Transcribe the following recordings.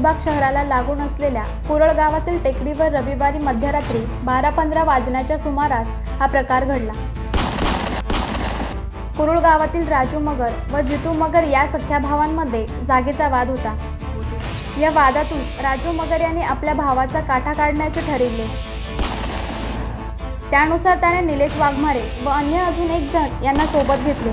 अलिबाग शहराला लागून असलेल्या कुरळ गावातील टेकडीवर रविवारी मध्यरात्री बारा पंधरा वाजण्याच्या सुमारास हा प्रकार घडला. कुरुळ गावातील राजू मगर व जितू मगर या सख्या भावांमध्ये जागेचा वाद होता. या वादातून राजू मगर यांनी आपल्या भावाचा काठा काढण्याचे ठरविले. त्यानुसार त्याने निलेश वाघमारे व अन्य अजून एक जण यांना सोबत घेतले.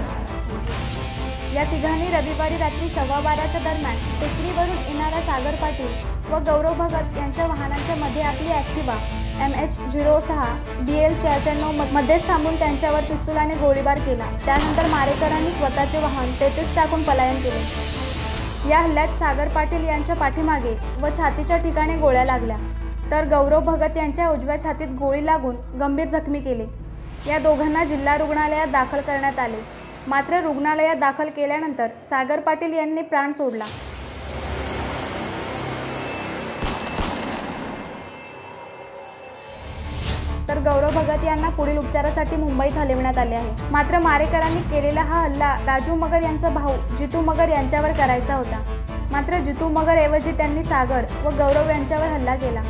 या तिघांनी रविवारी रात्री सव्वा बाराच्या दरम्यान टेकडीवरून येणारा सागर पाटील व गौरव भगत यांच्या वाहनांच्या मध्ये आपली ॲक्टिवा एम एच झिरो सहा डी एल चारशे मध्येच थांबून त्यांच्यावर पिस्तुलाने गोळीबार केला. त्यानंतर मारेकरांनी स्वतःचे वाहन तेथेच टाकून पलायन केले. या हल्ल्यात सागर पाटील यांच्या पाठीमागे व छातीच्या ठिकाणी गोळ्या लागल्या. तर गौरव भगत यांच्या उजव्या छातीत गोळी लागून गंभीर जखमी केले. या दोघांना जिल्हा रुग्णालयात दाखल करण्यात आले. मात्र रुग्णालयात दाखल केल्यानंतर सागर पाटील यांनी प्राण सोडला. तर गौरव भगत यांना पुढील उपचारासाठी मुंबईत हलवण्यात आले आहे. मात्र मारेकरांनी केलेला हा हल्ला राजू मगर यांचा भाऊ जितू मगर यांच्यावर करायचा होता. मात्र जितू मगर ऐवजी त्यांनी सागर व गौरव यांच्यावर हल्ला केला.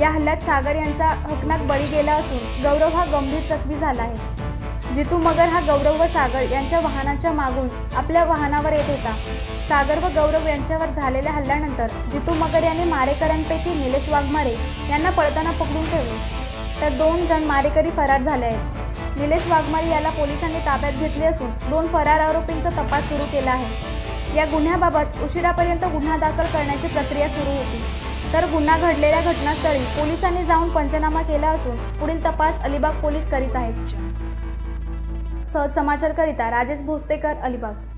या हल्ल्यात सागर यांचा हकनात बळी गेला असून गौरव हा गंभीर जखमी झाला आहे. जितू मगर हा गौरव व सागर यांच्या वाहनाच्या मागून आपल्या वाहनावर येत होता. सागर व गौरव यांच्यावर झालेल्या हल्ल्यानंतर जितू मगर यांनी मारेकऱ्यांपैकी निलेश वाघमारे यांना पळताना पकडून ठेवले. तर दोन जण मारेकरी फरार झाले आहेत. निलेश वाघमारे याला पोलिसांनी ताब्यात घेतले असून दोन फरार आरोपींचा तपास सुरू केला आहे. या गुन्ह्याबाबत उशिरापर्यंत गुन्हा दाखल करण्याची प्रक्रिया सुरू होती. तर गुन्हा घडलेल्या घटनास्थळी पोलिसांनी जाऊन पंचनामा केला असून पुढील तपास अलिबाग पोलीस करीत आहेत. सहज समाचारकरिता राजेश भोसतेकर अलिबाग.